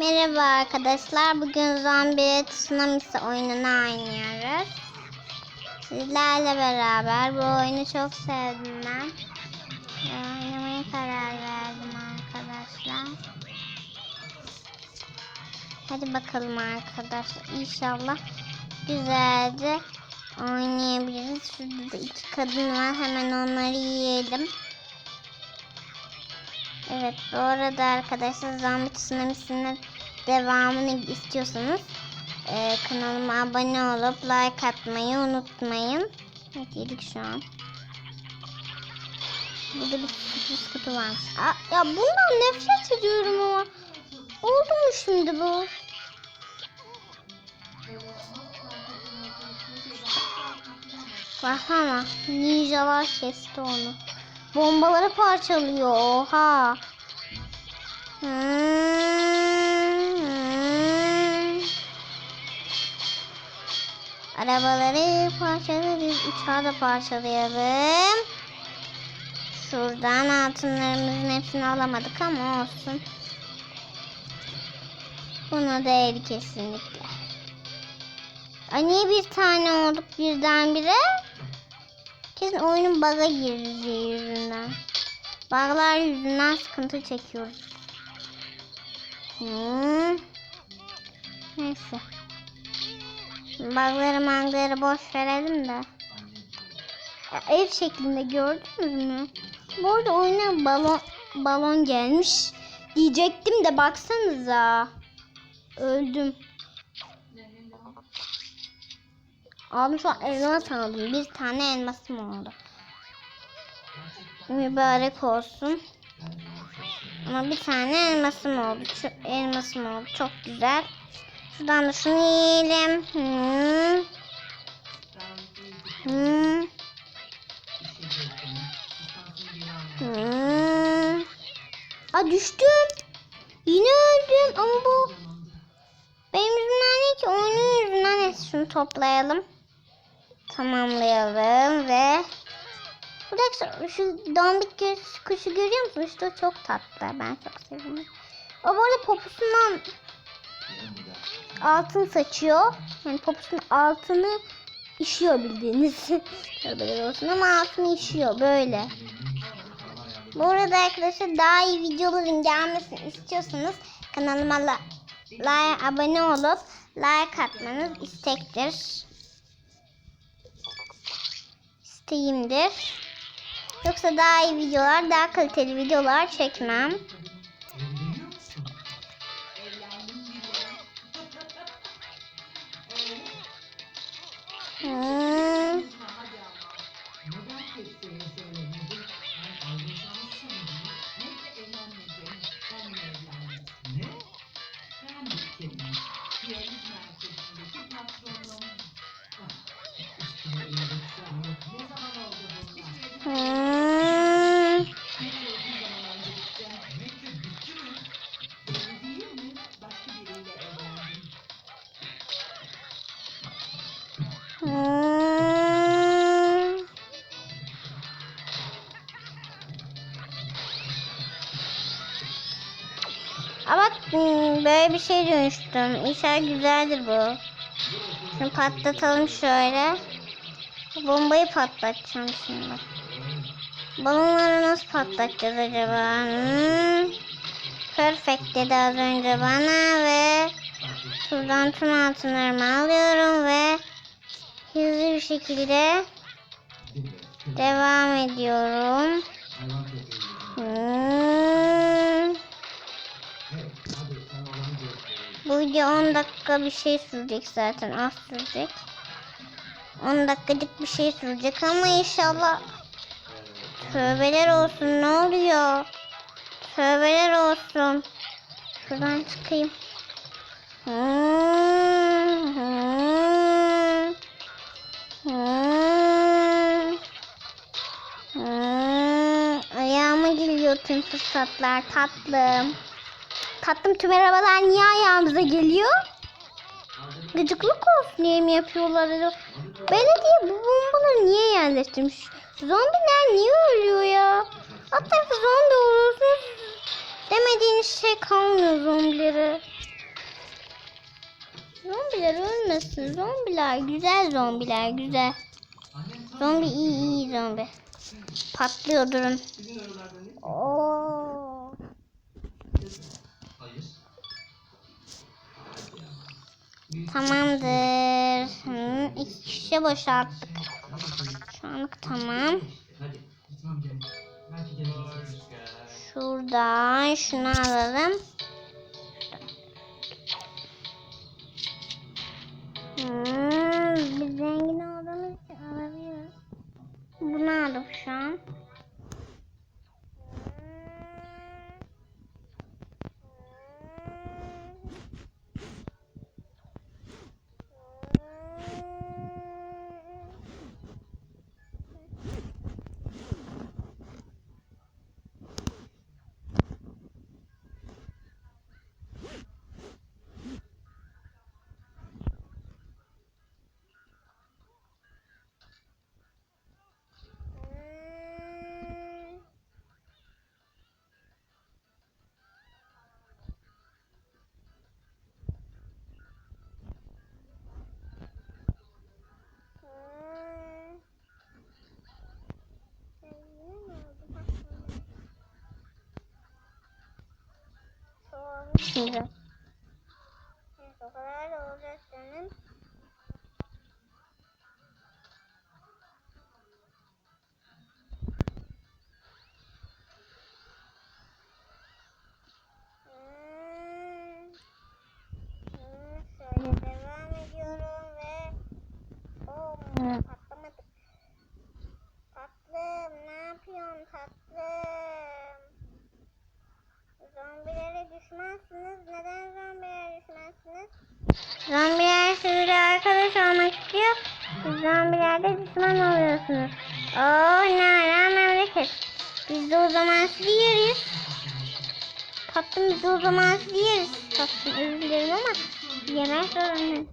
Merhaba arkadaşlar. Bugün zombi tsunamisi oyununu oynuyoruz. Sizlerle beraber bu oyunu çok sevdim ben. Ve Oynamaya karar verdim arkadaşlar. Hadi bakalım arkadaşlar. İnşallah güzelce oynayabiliriz. Şurada da iki kadın var. Hemen onları yiyelim. Evet bu arada arkadaşlar Zombi Tsunamisi'nin devamını istiyorsanız e, kanalıma abone olup like atmayı unutmayın. Evet yedik şu an. Burada bir sürpriz kutu varmış. Aa, ya bundan nefret ediyorum ama. Oldu mu şimdi bu? Baksana ninjalar kesti onu. Bombaları parçalıyor. Oha. Arabaları parçalarız. Uçağı da parçalayalım. Şuradan altınlarımızın hepsini alamadık ama olsun. Buna değer kesinlikle. Ay niye bir tane olduk birdenbire? Kesin oyunun bug'a gireceği yüzünden. Bug'lar yüzünden sıkıntı çekiyoruz. Hmm. Neyse. Bug'ları mangları boş verelim de. Ev şeklinde gördünüz mü? Bu arada oyuna balon balon gelmiş. Diyecektim de baksanıza. Öldüm. Aldım şu an elmas aldım. Bir tane elmasım oldu. Mübarek olsun. Ama bir tane elmasım oldu. Şu elmasım oldu. Çok güzel. Şuradan da şunu yiyelim. Hmm. Hmm. Hmm. Aa düştüm. Yine öldüm ama bu benim yüzümden değil ki oyunun yüzünden. Neyse şunu toplayalım. Tamamlayalım ve Burada şu dombik göz kuşu görüyor musunuz? İşte o çok tatlı. Ben çok seviyorum. O böyle poposundan altın saçıyor. Yani poposunun altını işiyor bildiğiniz. Tövbeler olsun ama altını işiyor böyle. Bu arada arkadaşlar daha iyi videoların gelmesini istiyorsanız kanalıma la, like, abone olup like atmanız istektir. İsteğimdir. Yoksa daha iyi videolar, daha kaliteli videolar çekmem. Bak hmm, böyle bir şey dönüştüm. İnşallah güzeldir bu. Şimdi patlatalım şöyle. Bombayı patlatacağım şimdi. Balonları nasıl patlatacağız acaba? Hmm. Perfect dedi az önce bana ve şuradan tüm altınlarımı alıyorum ve hızlı bir şekilde devam ediyorum. Hmm. Bu video 10 dakika bir şey sürecek zaten az sürecek. 10 dakikacık bir şey sürecek ama inşallah tövbeler olsun ne oluyor? Tövbeler olsun. Şuradan çıkayım. Hmm, hmm, hmm, hmm. Ayağıma geliyor tüm fırsatlar tatlım. Tatlım tüm arabalar niye ayağımıza geliyor? Gıcıklık olsun diye mi yapıyorlar? Belediye bu bombaları niye yerleştirmiş? Zombiler niye ölüyor ya? Tarafı zombi olursunuz. Demediğiniz şey kalmıyor zombileri. Zombiler ölmesin. Zombiler güzel zombiler güzel. Zombi iyi iyi zombi. Patlıyor durun. Oo. Tamamdır. Hı, iki kişi boşalttık. Şu anlık tamam. Şuradan şunu alalım. Şimdi. O kadar da olacak canım. Hmm. Hmm, Şöyle devam ediyorum ve oh, patlamadık. Tatlım ne yapıyorsun tatlım? Zombilere düşmezsiniz. Neden zombilere düşmezsiniz? Zombiler sizinle arkadaş olmak istiyor. Siz zombilerde düşman oluyorsunuz. Oh nara memleket. Biz de o zaman sizi yeriz. Tatlım biz de o zaman sizi yeriz. Tatlım özür dilerim ama yemek zorundayım.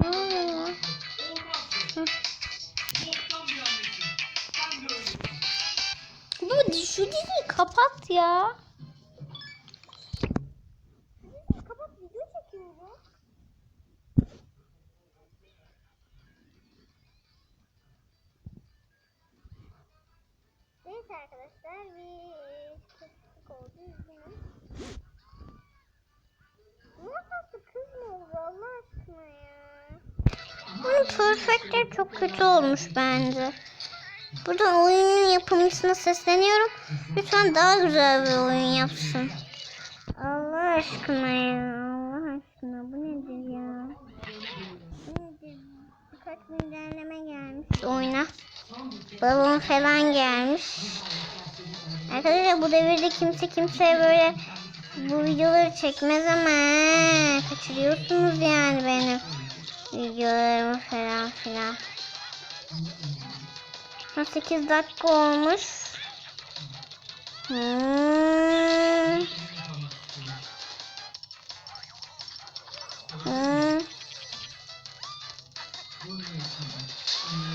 Ne ne. Bu şu diziyi kapat ya. Perfectler çok kötü olmuş bence. Buradan oyunun yapımcısına sesleniyorum. Lütfen daha güzel bir oyun yapsın. Allah aşkına ya. Allah aşkına bu nedir ya? Bu nedir? Birkaç güncelleme gelmiş oyuna. Balon falan gelmiş. Arkadaşlar bu devirde kimse kimseye böyle bu videoları çekmez ama kaçırıyorsunuz yani benim videolarımı falan filan. 8 dakika olmuş. Hmm. Hmm. Hmm.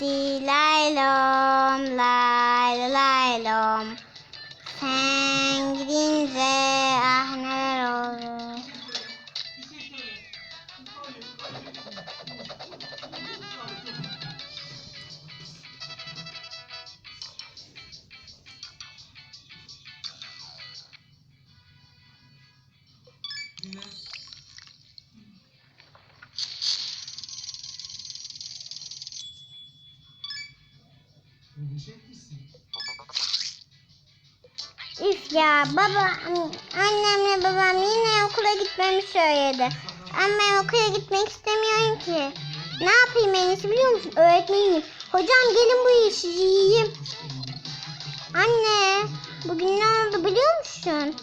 Delilah. Üf ya baba annemle babam yine okula gitmemi söyledi. Ama ben okula gitmek istemiyorum ki. Ne yapayım en iyisi biliyor musun? Öğretmenim. Hocam gelin bu işi yiyeyim. Anne bugün ne oldu biliyor musun?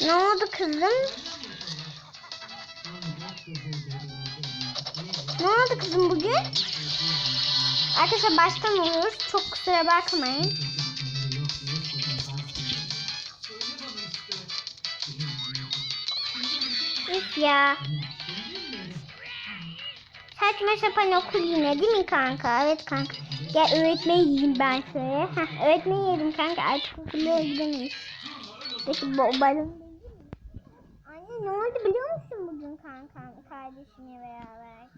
Ne oldu kızım? Ne oldu kızım bugün? Arkadaşlar baştan oluyoruz. Çok kusura bakmayın. Üf ya. Saçma sapan okul yine değil mi kanka? Evet kanka. Gel öğretmen yiyeyim ben şöyle. Heh, öğretmen yedim kanka artık okula gidemeyiz. Peki bu Anne ne oldu biliyor musun bugün kanka kardeşimle beraber?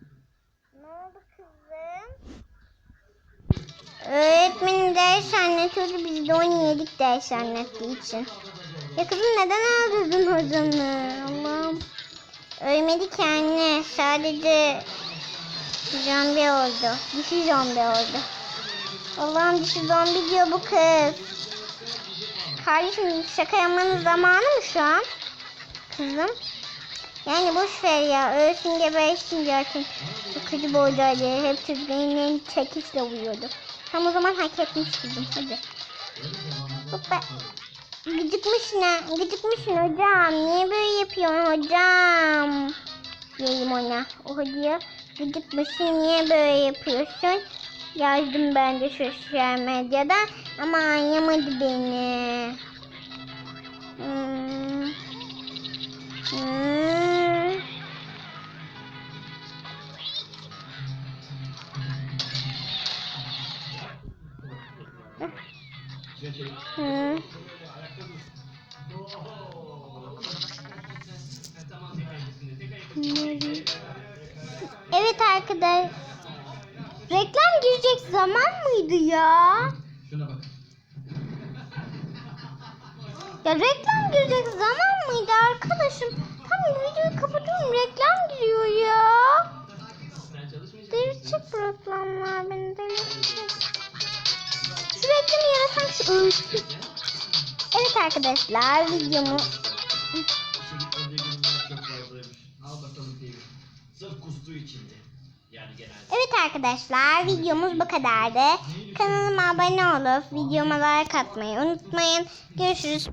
Ne oldu kızım? Öğretmenim ders anlatıyordu biz de onu yedik ders anlattığı için. Ya kızım neden öldürdün hocamı? Allah'ım. Ölmedi ki anne. Sadece zombi oldu. Dişi zombi oldu. Allah'ım dişi zombi diyor bu kız. Kardeşim şaka yapmanın zamanı mı şu an? Kızım. Yani boş ver ya. Ölsün gebersin zaten. Çok kötü boydu Ali. Hep çizgilerini çekişle vuruyordu. Tam o zaman hak etmiş kızım. Hadi. Hoppa. Gıcıkmışsın ha. Gıcıkmışsın hocam. Niye böyle yapıyorsun hocam? Diyeyim ona. O diyor. Gıcıkmışsın niye böyle yapıyorsun? Yazdım ben de sosyal medyada. Ama anlamadı beni. Hmm. Hmm. Evet arkadaş. Reklam girecek zaman mıydı ya? Şuna bak. Ya reklam girecek zaman mıydı arkadaşım? Tamam videoyu kapatıyorum reklam giriyor ya. Kustuğu içindi. Yani genelde. Evet arkadaşlar videomuz bu kadardı. Kanalıma abone olup videoma like atmayı unutmayın. Görüşürüz.